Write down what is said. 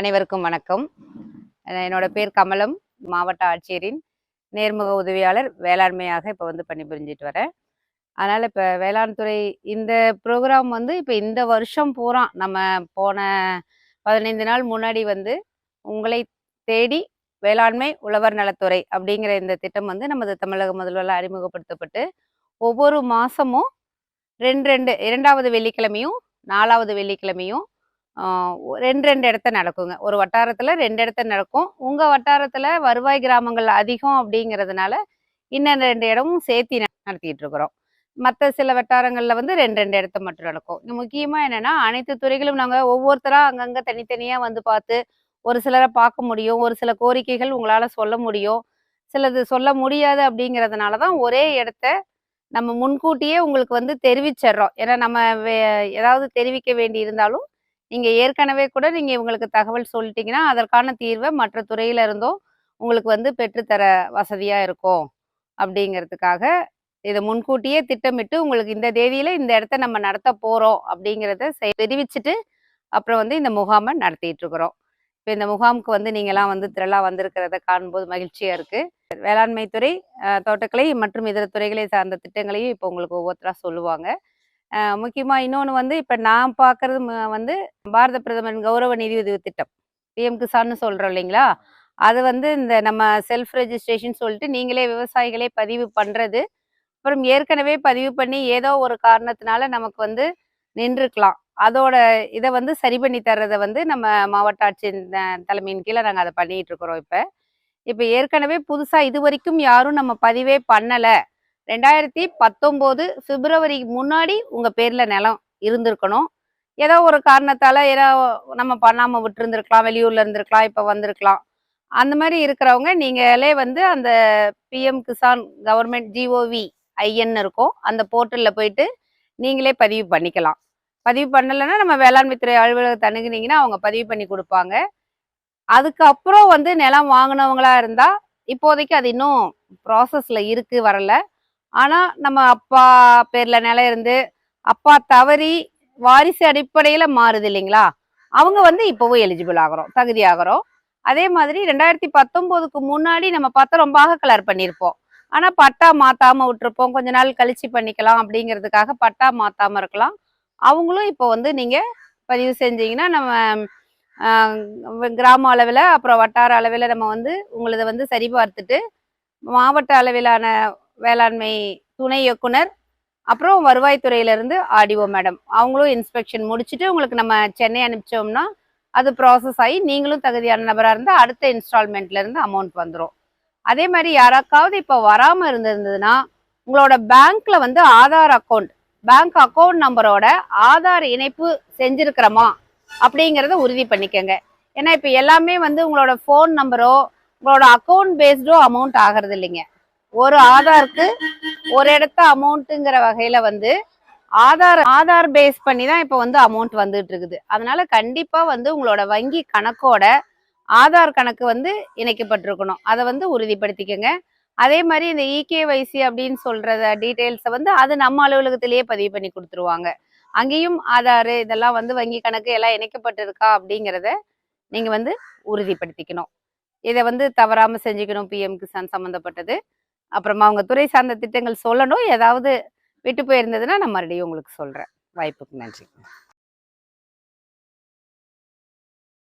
அனைவருக்கும் வணக்கம். என்னோட பேர் கமலம் மாவட்ட ஆட்சியரின் நேர்முக உதவியாளர் வேளாண்மையாக இப்போ வந்து பணிபுரிஞ்சிட்டு வரேன். அதனால் இப்போ வேளாண் துறை இந்த ப்ரோக்ராம் வந்து இப்போ இந்த வருஷம் பூரா நம்ம போன பதினைந்து நாள் முன்னாடி வந்து உங்களை தேடி வேளாண்மை உழவர் நலத்துறை அப்படிங்கிற இந்த திட்டம் வந்து நமது தமிழக முதல்வரில் அறிமுகப்படுத்தப்பட்டு ஒவ்வொரு மாதமும் ரெண்டு ரெண்டு இரண்டாவது வெள்ளிக்கிழமையும் நாலாவது வெள்ளிக்கிழமையும் ரெண்டு ரெண்டு இடத்த நடக்குங்க. ஒரு வட்டாரத்துல ரெண்டு இடத்த நடக்கும். உங்க வட்டாரத்துல வருவாய் கிராமங்கள் அதிகம் அப்படிங்கிறதுனால இன்னும் ரெண்டு இடமும் சேர்த்தி நடத்திட்டு இருக்கிறோம். மற்ற சில வட்டாரங்கள்ல வந்து ரெண்டு ரெண்டு இடத்த மட்டும் நடக்கும். முக்கியமாக முக்கியமா என்னன்னா அனைத்து துறைகளும் நாங்க ஒவ்வொருத்தரா அங்கங்க தனித்தனியா வந்து பார்த்து ஒரு சிலரை பார்க்க முடியும். ஒரு சில கோரிக்கைகள் உங்களால சொல்ல முடியும். சிலது சொல்ல முடியாது அப்படிங்கிறதுனால தான் ஒரே இடத்த நம்ம முன்கூட்டியே உங்களுக்கு வந்து தெரிவிச்சிடுறோம். ஏன்னா நம்ம வே- ஏதாவது தெரிவிக்க வேண்டி இருந்தாலும் நீங்கள் ஏற்கனவே கூட நீங்கள் இவங்களுக்கு தகவல் சொல்லிட்டீங்கன்னா அதற்கான தீர்வை மற்ற துறையில இருந்தும் உங்களுக்கு வந்து பெற்றுத்தர வசதியாக இருக்கும். அப்படிங்கிறதுக்காக இதை முன்கூட்டியே திட்டமிட்டு உங்களுக்கு இந்த தேதியில இந்த இடத்த நம்ம நடத்த போறோம் அப்படிங்கிறத தெரிவிச்சுட்டு அப்புறம் வந்து இந்த முகாமை நடத்திட்டு இருக்கிறோம். இப்போ இந்த முகாமுக்கு வந்து நீங்களாம் வந்து திரளா வந்திருக்கிறத காணும்போது மகிழ்ச்சியா இருக்கு. வேளாண்மை துறை தோட்டக்கலை மற்றும் இதர துறைகளை சார்ந்த திட்டங்களையும் இப்போ உங்களுக்கு ஒவ்வொருத்தராக சொல்லுவாங்க. முக்கியமாக இன்னொன்று வந்து இப்போ நான் பார்க்கறது வந்து பாரத பிரதமரின் கௌரவ நிதியுதவி திட்டம். பிஎம் கிசான்னு சொல்கிறோம் இல்லைங்களா? அது வந்து இந்த நம்ம செல்ஃப் ரெஜிஸ்ட்ரேஷன் சொல்லிட்டு நீங்களே விவசாயிகளே பதிவு பண்ணுறது அப்புறம் ஏற்கனவே பதிவு பண்ணி ஏதோ ஒரு காரணத்தினால நமக்கு வந்து நின்றுக்கலாம் அதோட இதை வந்து சரி பண்ணி தர்றதை வந்து நம்ம மாவட்ட ஆட்சியின் தலைமையின் கீழே நாங்கள் அதை பண்ணிகிட்டு இருக்கிறோம் இப்போ. இப்போ ஏற்கனவே புதுசாக இது வரைக்கும் யாரும் நம்ம பதிவே பண்ணலை. ரெண்டாயிரத்தி பத்தொம்போது பிப்ரவரி முன்னாடி உங்கள் பேரில் நிலம் இருந்திருக்கணும். ஏதோ ஒரு காரணத்தால் ஏதோ நம்ம பண்ணாமல் விட்டுருந்துருக்கலாம் வெளியூரில் இருந்திருக்கலாம் இப்போ வந்திருக்கலாம். அந்த மாதிரி இருக்கிறவங்க நீங்களே வந்து அந்த PM Kisan government GOV IN இருக்கும். அந்த போர்ட்டலில் போயிட்டு நீங்களே பதிவு பண்ணிக்கலாம். பதிவு பண்ணலைன்னா நம்ம வேளாண்மைத்துறை அலுவலகத்தை அணுகுனீங்கன்னா அவங்க பதிவு பண்ணி கொடுப்பாங்க. அதுக்கப்புறம் வந்து நிலம் வாங்கினவங்களா இருந்தால் இப்போதைக்கு அது இன்னும் ப்ராசஸில் இருக்குது வரல. ஆனா நம்ம அப்பா பேர்ல நிலம் இருந்து அப்பா தவறி வாரிசு அடிப்படையில மாறுது இல்லைங்களா? அவங்க வந்து இப்போவும் எலிஜிபிள் ஆகிறோம் தகுதி ஆகிறோம் அதே மாதிரி ரெண்டாயிரத்தி பத்தொன்பதுக்கு முன்னாடி நம்ம பார்த்தா ரொம்ப கலர் பண்ணியிருப்போம். ஆனா பட்டா மாத்தாம விட்டுருப்போம். கொஞ்ச நாள் கழிச்சு பண்ணிக்கலாம் அப்படிங்கிறதுக்காக பட்டா மாத்தாம இருக்கலாம். அவங்களும் இப்போ வந்து நீங்க பதிவு செஞ்சீங்கன்னா நம்ம கிராம அளவில் அப்புறம் வட்டார அளவில் நம்ம வந்து உங்களதை வந்து சரி பார்த்துட்டு மாவட்ட அளவிலான வேளாண்மை துணை இயக்குனர் அப்புறம் வருவாய்த்துறையிலேருந்து ஆடிஓ மேடம். அவங்களும் இன்ஸ்பெக்ஷன் முடிச்சுட்டு உங்களுக்கு நம்ம சென்னை அனுப்பிச்சோம்னா அது ப்ராசஸ் ஆகி நீங்களும் தகுதியான நபராக இருந்தால் அடுத்த இன்ஸ்டால்மெண்ட்லேருந்து அமௌண்ட் வந்துடும் அதே மாதிரி யாராக்காவது இப்போ வராமல் இருந்திருந்ததுன்னா உங்களோட பேங்க்ல வந்து ஆதார் அக்கௌண்ட் பேங்க் அக்கௌண்ட் நம்பரோட ஆதார் இணைப்பு செஞ்சிருக்கிறோமா அப்படிங்கிறத உறுதி பண்ணிக்கோங்க. ஏன்னா இப்போ எல்லாமே வந்து உங்களோட ஃபோன் நம்பரோ உங்களோட அக்கௌண்ட் பேஸ்டோ அமௌண்ட் ஆகிறது இல்லைங்க. ஒரு ஆதாருக்கு ஒரு இடத்த அமௌண்ட்டுங்கிற வகையில வந்து ஆதார் ஆதார் பேஸ் பண்ணி தான் இப்போ வந்து அமௌண்ட் வந்துட்டு இருக்குது அதனால கண்டிப்பா வந்து உங்களோட வங்கி கணக்கோட ஆதார் கணக்கு வந்து இணைக்கப்பட்டிருக்கணும். அதை வந்து உறுதிப்படுத்திக்கங்க. அதே மாதிரி இந்த இகேவைசி அப்படின்னு சொல்றத டீட்டெயில்ஸை வந்து அது நம்ம அலுவலகத்திலேயே பதிவு பண்ணி கொடுத்துருவாங்க. அங்கேயும் ஆதார் இதெல்லாம் வந்து வங்கி கணக்கு எல்லாம் இணைக்கப்பட்டிருக்கா அப்படிங்கிறத நீங்கள் வந்து உறுதிப்படுத்திக்கணும். இதை வந்து தவறாமல் செஞ்சுக்கணும் பிஎம் கிசான் சம்மந்தப்பட்டது அப்புறமா அவங்க துறை சார்ந்த திட்டங்கள் சொல்லணும். ஏதாவது விட்டு போயிருந்ததுன்னா நான் மறுபடியும் உங்களுக்கு சொல்கிறேன் வாய்ப்புக்கு நன்றி.